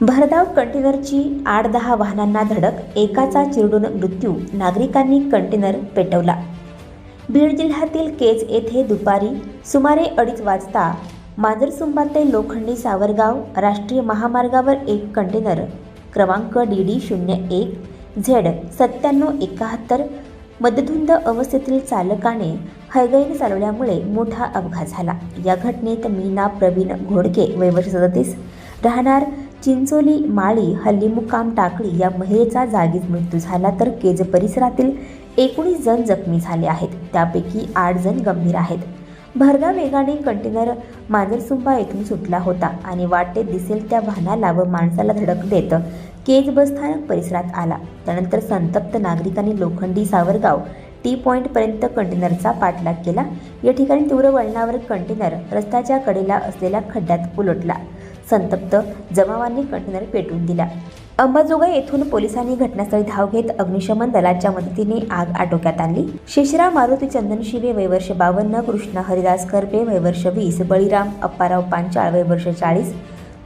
भरधाव कंटेनरची आठ दहा वाहनांना धडक एकाचा चिरडून मृत्यू नागरिकांनी कंटेनर पेटवला. बीड जिल्ह्यातील केज येथे दुपारी सुमारे अडीच वाजता मांजरसुंबा ते लोखंडी सावरगाव राष्ट्रीय महामार्गावर एक कंटेनर क्रमांक डी डी शून्य एक झेड सत्त्याण्णव एकाहत्तर मध्यधुंद अवस्थेतील चालकाने हयगईने चालवल्यामुळे मोठा अपघात झाला. या घटनेत मीना प्रवीण घोडके वय वर्ष सदतीस राहणार चिंचोली माळी हल्लीमुकाम टाकळी या महिलेचा जागीच मृत्यू झाला तर केज परिसरातील एकोणीस जण जखमी झाले आहेत. त्यापैकी आठ जण गंभीर आहेत. भरधाव वेगाने कंटेनर मांजरसुंबा येथून सुटला होता आणि वाटेत दिसेल त्या वाहनाला व माणसाला धडक देत केज बसस्थानक परिसरात आला. त्यानंतर संतप्त नागरिकांनी लोखंडी सावरगाव टी पॉईंटपर्यंत कंटेनरचा पाठलाग केला. या ठिकाणी तीव्र वळणावर कंटेनर रस्त्याच्या कडेला असलेल्या खड्ड्यात उलटला. संतप्त जमावांनी कंटेनर पेटवून दिला. अंबाजोगाई येथून पोलिसांनी घटनास्थळी धाव घेत अग्निशमन दलाच्या मदतीने आग आटोक्यात आणली. शेषराव मारुती चंदन शिवे वयवर्ष बावन्न कृष्णा हरिदास करपे वयवर्ष वीस बळीराम अप्पाराव पांचाळ वयवर्ष चाळीस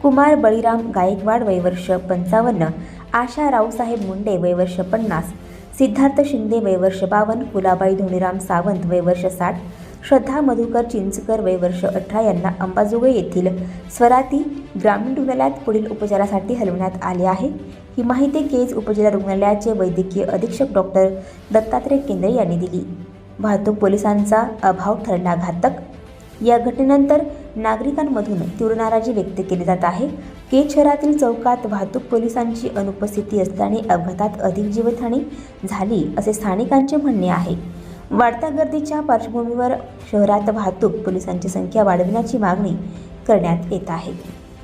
कुमार बळीराम गायकवाड वयवर्ष पंचावन्न आशा रावसाहेब मुंडे वयवर्ष पन्नास सिद्धार्थ शिंदे वयवर्ष बावन्न कुलाबाई धोनीराम सावंत वयवर्ष साठ श्रद्धा मधुकर चिंचकर वयवर्ष अठरा यांना अंबाजोगाई येथील स्वराती ग्रामीण रुग्णालयात पुढील उपचारासाठी हलवण्यात आले आहे. ही माहिती केज उपजिल्हा रुग्णालयाचे वैद्यकीय अधीक्षक डॉक्टर दत्तात्रय केंद्रे यांनी दिली. वाहतूक पोलिसांचा अभाव ठरला घातक या घटनेनंतर नागरिकांमधून तीव्र नाराजी व्यक्त केली जात आहे. केज शहरातील चौकात वाहतूक पोलिसांची अनुपस्थिती असल्याने अपघातात अधिक जीवितहानी झाली असे स्थानिकांचे म्हणणे आहे. वाढत्या गर्दीच्या पार्श्वभूमीवर शहरात वाहतूक पोलिसांची संख्या वाढविण्याची मागणी करण्यात येत आहे.